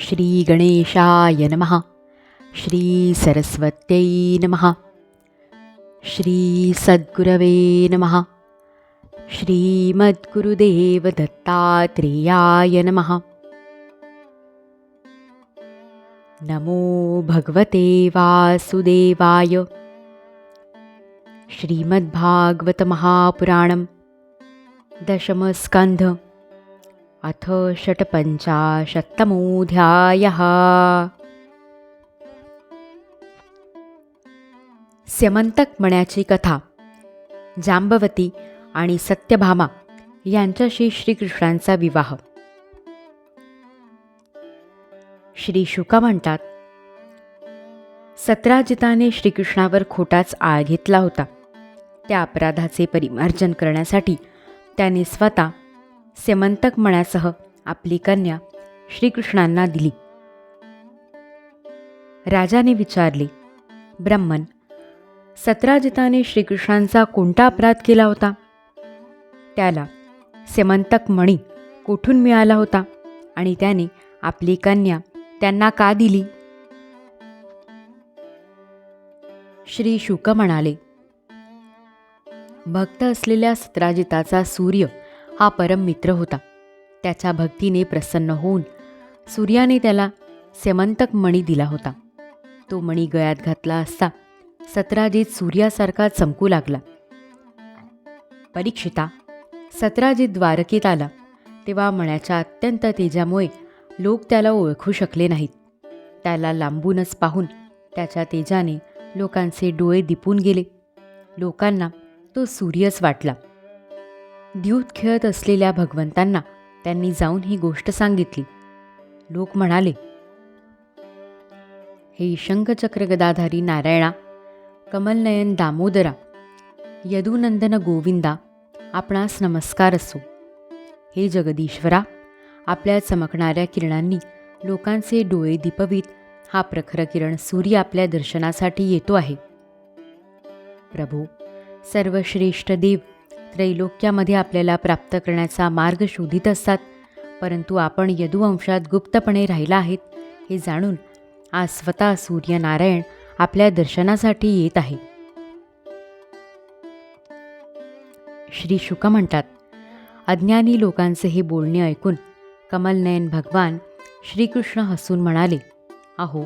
श्रीगणेशाय नमः। श्रीसरस्वत्यै नमः। श्रीसद्गुरवे नमः। श्रीमद्गुरुदेवदत्तात्रेयाय नमः। नमो भगवते वासुदेवाय। श्रीमद्भागवतमहापुराणं दशमस्कन्ध अथ षट्पञ्चाशत्तमोऽध्यायः। स्यमंतक मण्याची कथा जांबवती आणि सत्यभामा यांच्याशी श्रीकृष्णांचा विवाह. श्री शुका म्हणतात सत्राजिताने श्रीकृष्णावर खोटाच आळ घेतला होता. त्या अपराधाचे परिमार्जन करण्यासाठी त्याने स्वतः सेमंतक मण्यासह आपली कन्या श्रीकृष्णांना दिली. राजाने विचारले ब्रह्मन सत्राजिताने श्रीकृष्णांचा कोणता अपराध केला होता त्याला सेमंतक मणी कोठून मिळाला होता आणि त्याने आपली कन्या त्यांना का दिली? श्री शुक म्हणाले भक्त असलेल्या सत्राजिताचा सूर्य हा परम मित्र होता. त्याच्या भक्तीने प्रसन्न होऊन सूर्याने त्याला सेमंतक मणी दिला होता. तो मणी गळ्यात घातला असता सत्राजित सूर्यासारखा चमकू लागला. परीक्षिता सत्राजित द्वारकेत आला तेव्हा मण्याच्या अत्यंत तेजामुळे लोक त्याला ओळखू शकले नाहीत. त्याला लांबूनच पाहून त्याच्या तेजाने लोकांचे डोळे दिपून गेले. लोकांना तो सूर्यच वाटला. द्यूत खेळत असलेल्या भगवंतांना त्यांनी जाऊन ही गोष्ट सांगितली. लोक म्हणाले हे शंखचक्र गदाधारी नारायणा कमलनयन दामोदरा यदुनंदन गोविंदा आपणास नमस्कार असो. हे जगदीश्वरा आपल्या चमकणाऱ्या किरणांनी लोकांचे डोळे दिपवीत हा प्रखर किरण सूर्य आपल्या दर्शनासाठी येतो आहे. प्रभू सर्वश्रेष्ठ देव त्रैलोक्यामध्ये आपल्याला प्राप्त करण्याचा मार्ग शोधित असतात. परंतु आपण यदुवंशात गुप्तपणे राहिला आहेत हे जाणून आज स्वतः सूर्यनारायण आपल्या दर्शनासाठी येत आहे. श्री शुक म्हणतात अज्ञानी लोकांचे हे बोलणे ऐकून कमलनयन भगवान श्रीकृष्ण हसून म्हणाले अहो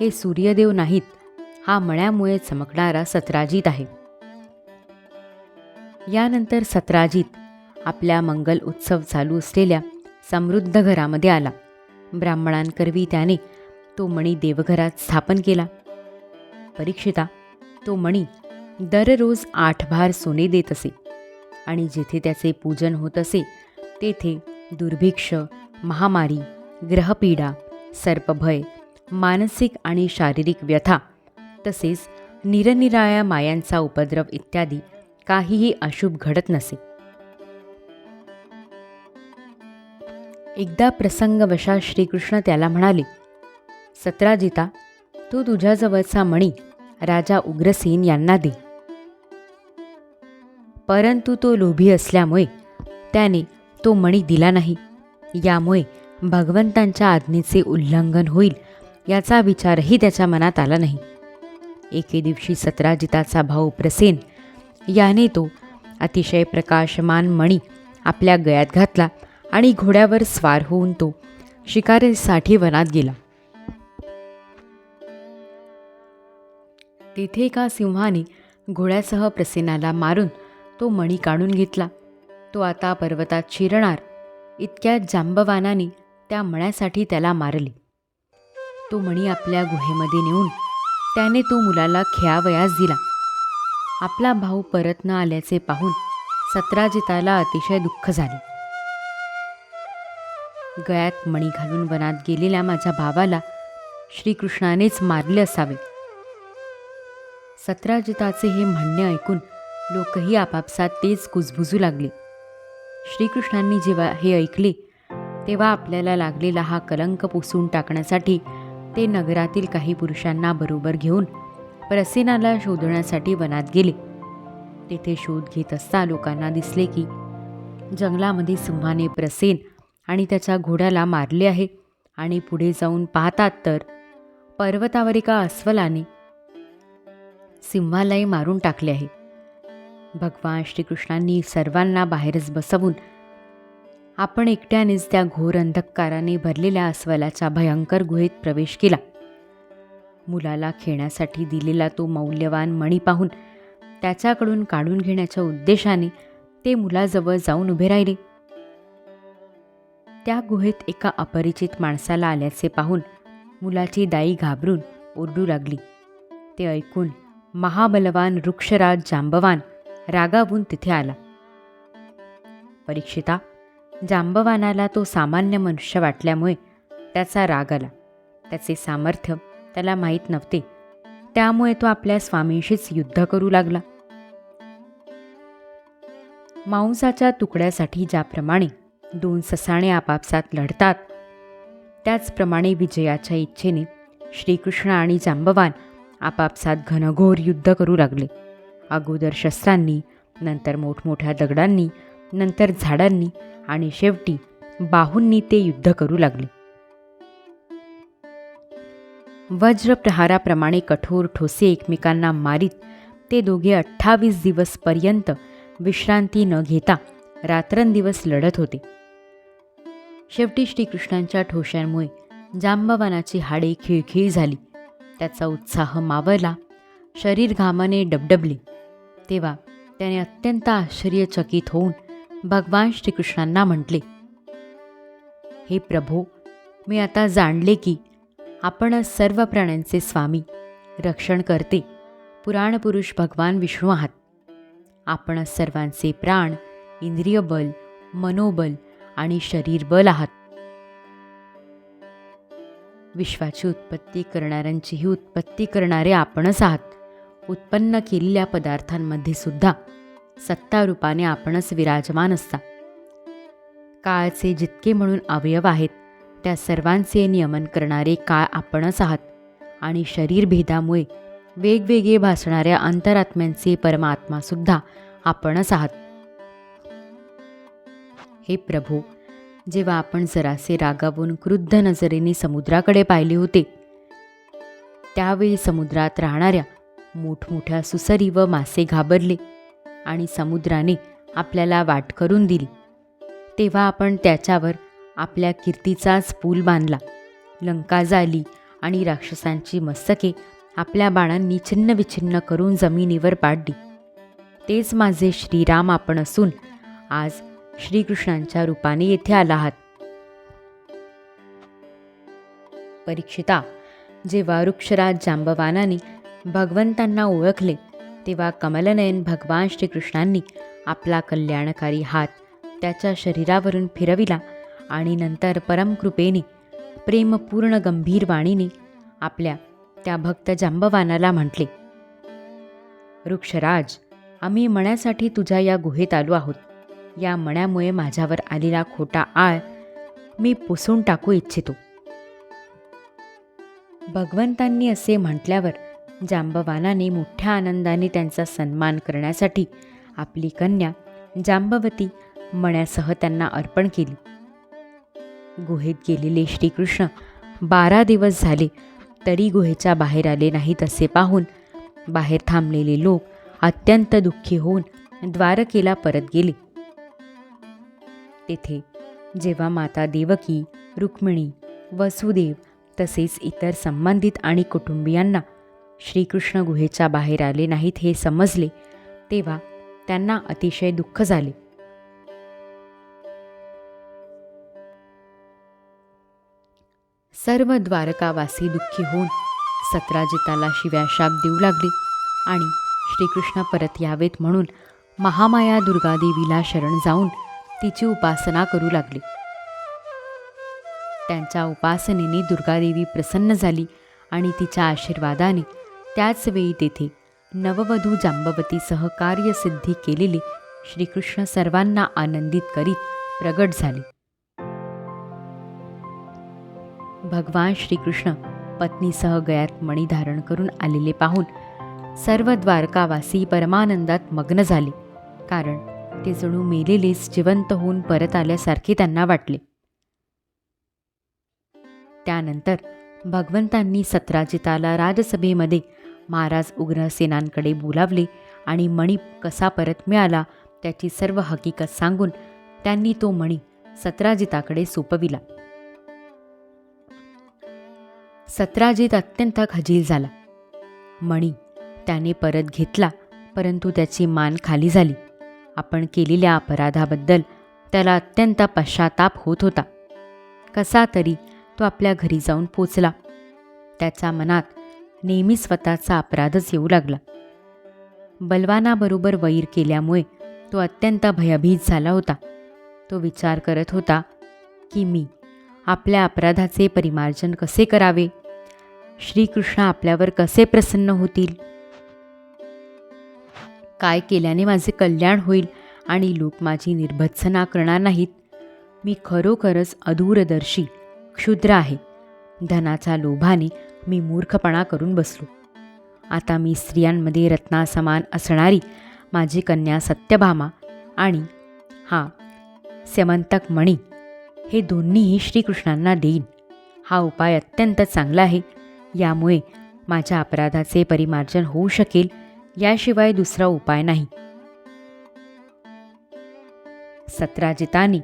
हे सूर्यदेव नाहीत हा मळ्यामुळे चमकणारा सत्राजीत आहे. यानंतर सत्राजित आपल्या मंगल उत्सव चालू असलेल्या समृद्ध घरामध्ये आला. ब्राह्मणांकरवी त्याने तो मणी देवघरात स्थापन केला. परीक्षिता तो मणी दररोज आठ भार सोने देत असे आणि जेथे त्याचे पूजन होत असे तेथे दुर्भिक्ष महामारी ग्रहपीडा सर्पभय मानसिक आणि शारीरिक व्यथा तसेच निरनिराळ्या मायांचा उपद्रव इत्यादी काहीही अशुभ घडत नसे. एकदा प्रसंगवशा श्रीकृष्ण त्याला म्हणाले सत्राजिता तू तुझ्याजवळचा मणी राजा उग्रसेन यांना दे. परंतु तो लोभी असल्यामुळे त्याने तो मणी दिला नाही. यामुळे भगवंतांच्या आज्ञेचे उल्लंघन होईल याचा विचारही त्याच्या मनात आला नाही. एके दिवशी सत्राजिताचा भाऊ प्रसेन याने तो अतिशय प्रकाशमान मणी आपल्या गळ्यात घातला आणि घोड्यावर स्वार होऊन तो शिकारीसाठी वनात गेला. तेथे एका सिंहाने घोड्यासह प्रसेनाला मारून तो मणी काढून घेतला. तो आता पर्वतात शिरणार इतक्या जांबवानाने त्या मण्यासाठी त्याला मारले. तो मणी आपल्या गुहेमध्ये नेऊन त्याने तो मुलाला खेळावयास दिला. आपला भाऊ परत न आल्याचे पाहून सत्राजिताला अतिशय दुःख झाले. गळ्यात मणी घालून वनात गेलेल्या माझ्या भावाला श्रीकृष्णानेच मारले असावे. सत्राजिताचे हे म्हणणे ऐकून लोकही आपापसात तेच कुजबुजू लागले. श्रीकृष्णांनी जेव्हा हे ऐकले तेव्हा आपल्याला लागलेला हा कलंक पुसून टाकण्यासाठी ते नगरातील काही पुरुषांना बरोबर घेऊन प्रसेनाला शोधण्यासाठी वनात गेले. तेथे शोध घेत असता लोकांना दिसले की जंगलामध्ये सिंहाने प्रसेन आणि त्याच्या घोड्याला मारले आहे आणि पुढे जाऊन पाहतात तर पर्वतावर एका अस्वलाने सिंहालाही मारून टाकले आहे. भगवान श्रीकृष्णांनी सर्वांना बाहेरच बसवून आपण एकट्यानेच त्या घोर अंधकाराने भरलेल्या अस्वलाच्या भयंकर गुहेत प्रवेश केला. मुलाला खेळण्यासाठी दिलेला तो मौल्यवान मणी पाहून त्याच्याकडून काढून घेण्याच्या उद्देशाने ते मुलाजवळ जाऊन उभे राहिले. त्या गुहेत एका अपरिचित माणसाला आल्याचे पाहून मुलाची दाई घाबरून ओरडू लागली. ते ऐकून महाबलवान वृक्षराज जांबवान रागावून तिथे आला. परीक्षिता जांबवानाला तो सामान्य मनुष्य वाटल्यामुळे त्याचा राग आला. त्याचे सामर्थ्य त्याला माहीत नव्हते. त्यामुळे तो आपल्या स्वामींशीच युद्ध करू लागला. मांसाच्या तुकड्यासाठी ज्याप्रमाणे दोन ससाणे आपापसात लढतात त्याचप्रमाणे विजयाच्या इच्छेने श्रीकृष्ण आणि जांबवान आपापसात घनघोर युद्ध करू लागले. अगोदर शस्त्रांनी नंतर मोठमोठ्या दगडांनी नंतर झाडांनी आणि शेवटी बाहूंनी ते युद्ध करू लागले. वज्रप्रहाराप्रमाणे कठोर ठोसे एकमेकांना मारीत ते दोघे अठ्ठावीस दिवसपर्यंत विश्रांती न घेता रात्रंदिवस लढत होते. शेवटी श्रीकृष्णांच्या ठोश्यांमुळे जांबवानाची हाडे खिळखिळ झाली. त्याचा उत्साह मावरला शरीर घामाने डबडबले. तेव्हा त्याने अत्यंत आश्चर्यचकित होऊन भगवान श्रीकृष्णांना म्हटले हे प्रभो मी आता जाणले की आपण सर्व प्राण्यांचे स्वामी रक्षण करते. पुराणपुरुष भगवान विष्णू आहात. आपण सर्वांचे प्राण इंद्रिय बल मनोबल आणि शरीर बल आहात. विश्वाची उत्पत्ती करणाऱ्यांचीही उत्पत्ती करणारे आपणच आहात. उत्पन्न केलेल्या पदार्थांमध्ये सुद्धा सत्तारूपाने आपणच विराजमान असता. काळचे जितके म्हणून अवयव आहेत त्या सर्वांचे नियमन करणारे काळ आपणच आहात. आणि शरीरभेदामुळे वेगवेगळे भासणाऱ्या अंतरात्म्यांचे परमात्मासुद्धा आपणच आहात. हे प्रभू जेव्हा आपण जरासे रागावून क्रुद्ध नजरेने समुद्राकडे पाहिले होते त्यावेळी समुद्रात राहणाऱ्या मोठमोठ्या सुसरी व मासे घाबरले आणि समुद्राने आपल्याला वाट करून दिली. तेव्हा आपण त्याच्यावर आपल्या कीर्तीचाच पूल बांधला. लंका जाली आणि राक्षसांची मस्तके आपल्या बाणांनी छिन्नविछिन्न करून जमिनीवर पाडली. तेच माझे श्रीराम आपण असून आज श्रीकृष्णांच्या रूपाने येथे आला आहात. परीक्षिता जेव्हा वृक्षराज जांबवानाने भगवंतांना ओळखले तेव्हा कमलनयन भगवान श्रीकृष्णांनी आपला कल्याणकारी हात त्याच्या शरीरावरून फिरविला आणि नंतर परमकृपेने प्रेमपूर्ण गंभीर वाणीने आपल्या त्या भक्त जांबवानाला म्हटले वृक्षराज आम्ही मण्यासाठी तुझ्या या गुहेत आलो आहोत. या मण्यामुळे माझ्यावर आलेला खोटा आळ मी पुसून टाकू इच्छितो. भगवंतांनी असे म्हटल्यावर जांबवानाने मोठ्या आनंदाने त्यांचा सन्मान करण्यासाठी आपली कन्या जांबवती मण्यासह त्यांना अर्पण केली. गुहेत गेलेले श्रीकृष्ण बारा दिवस झाले तरी गुहेच्या बाहेर आले नाहीत असे पाहून. बाहेर थांबलेले लोक अत्यंत दुःखी होऊन द्वारकेला परत गेले. तेथे जेव्हा माता देवकी रुक्मिणी वसुदेव तसेच इतर संबंधित आणि कुटुंबियांना श्रीकृष्ण गुहेच्या बाहेर आले नाहीत हे समजले तेव्हा त्यांना अतिशय दुःख झाले. सर्व द्वारकावासी दुःखी होऊन सत्राजिताला शिव्या शाप देऊ लागले आणि श्रीकृष्ण परत यावेत म्हणून महामाया दुर्गादेवीला शरण जाऊन तिची उपासना करू लागले. त्यांच्या उपासनेने दुर्गादेवी प्रसन्न झाली आणि तिच्या आशीर्वादाने त्याच वेळी तेथे नववधू जांबवतीसह कार्यसिद्धी केलेले श्रीकृष्ण सर्वांना आनंदित करीत प्रगट झाले. भगवान श्रीकृष्ण पत्नीसह गयात मणी धारण करून आलेले पाहून सर्व द्वारकावासी परमानंदात मग्न झाले. कारण ते जणू मेलेलेच जिवंत होऊन परत आल्यासारखे त्यांना वाटले. त्यानंतर भगवंतांनी सत्राजिताला राजसभेमध्ये महाराज उग्रसेनांकडे बोलावले आणि मणी कसा परत मिळाला त्याची सर्व हकीकत सांगून त्यांनी तो मणी सत्राजिताकडे सोपविला. सत्राजित अत्यंत खजील झाला. मणी त्याने परत घेतला परंतु त्याची मान खाली झाली. आपण केलेल्या अपराधाबद्दल त्याला अत्यंत पश्चाताप होत होता. कसा तरी तो आपल्या घरी जाऊन पोचला. त्याच्या मनात नेहमी स्वतःचा अपराधच येऊ लागला. बलवानाबरोबर वैर केल्यामुळे तो अत्यंत भयभीत झाला होता. तो विचार करत होता की मी आपल्या अपराधाचे परिमार्जन कसे करावे? श्रीकृष्ण आपल्यावर कसे प्रसन्न होतील? काय केल्याने माझे कल्याण होईल आणि लोक माझी निर्भत्सना करणार नाहीत? मी खरोखरच अदूरदर्शी क्षुद्र आहे. धनाच्या लोभाने मी मूर्खपणा करून बसलो. आता मी स्त्रियांमध्ये रत्नासमान असणारी माझी कन्या सत्यभामा आणि हा स्यमंतक मणी हे दोन्हीही श्रीकृष्णांना देईन. हा उपाय अत्यंत चांगला आहे. यामुळे माझ्या अपराधाचे परिमार्जन होऊ शकेल याशिवाय दुसरा उपाय नाही. सत्राजिताने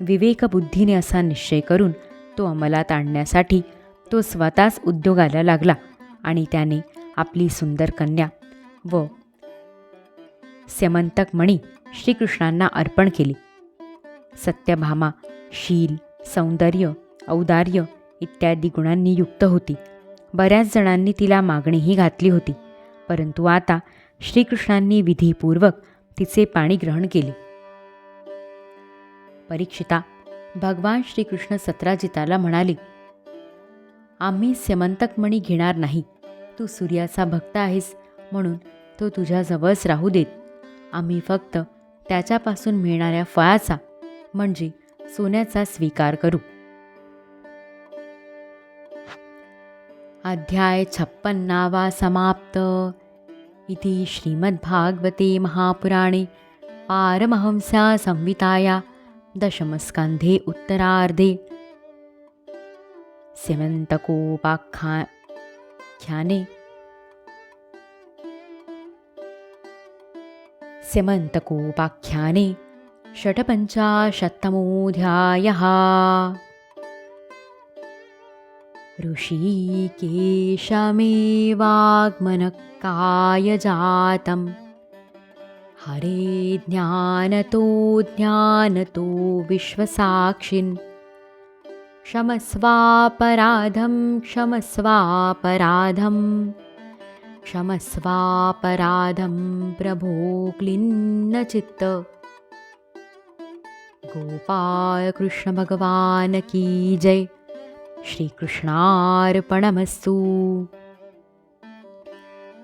विवेकबुद्धीने असा निश्चय करून तो अंमलात आणण्यासाठी तो स्वतःच उद्योगाला लागला आणि त्याने आपली सुंदर कन्या व स्यमंतक मणी श्रीकृष्णांना अर्पण केली. सत्यभामा शील सौंदर्य औदार्य इत्यादी गुणांनी युक्त होती. बऱ्याच जणांनी तिला मागणीही घातली होती. परंतु आता श्रीकृष्णांनी विधीपूर्वक तिचे पाणी ग्रहण केले. परीक्षिता भगवान श्रीकृष्ण सत्राजिताला म्हणाले आम्ही स्यमंतकमणी घेणार नाही. तू सूर्याचा भक्त आहेस म्हणून तो तुझ्याजवळच राहू देत. आम्ही फक्त त्याच्यापासून मिळणाऱ्या फळाचा म्हणजे सोन्याचा स्वीकार करू. अध्याय छप्पन्नावा समाप्त। इति श्रीमद्भागवते महापुराणे पारमहंस्या संहिताया दशमस्कन्धे उत्तरार्धे। स्यमन्तकोपाख्याने। स्यमन्तकोपाख्याने षट्पञ्चाशत्तमोऽध्यायः ऋषिकेशमेवाग्मनकायजातं हरे ज्ञानतो ज्ञानतो विश्वसाक्षिन्। क्षमस्वापराधं क्षमस्वापराधं। क्षमस्वापराधं प्रभो क्लिन्नचित्त। गोपाल कृष्ण भगवान की जय श्रीकृष्णार्पणमस्तु।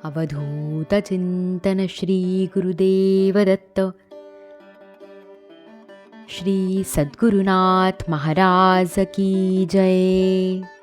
अवधूतचिन्तन श्रीगुरुदेवदत्त श्री सद्गुरुनाथ महाराज की जय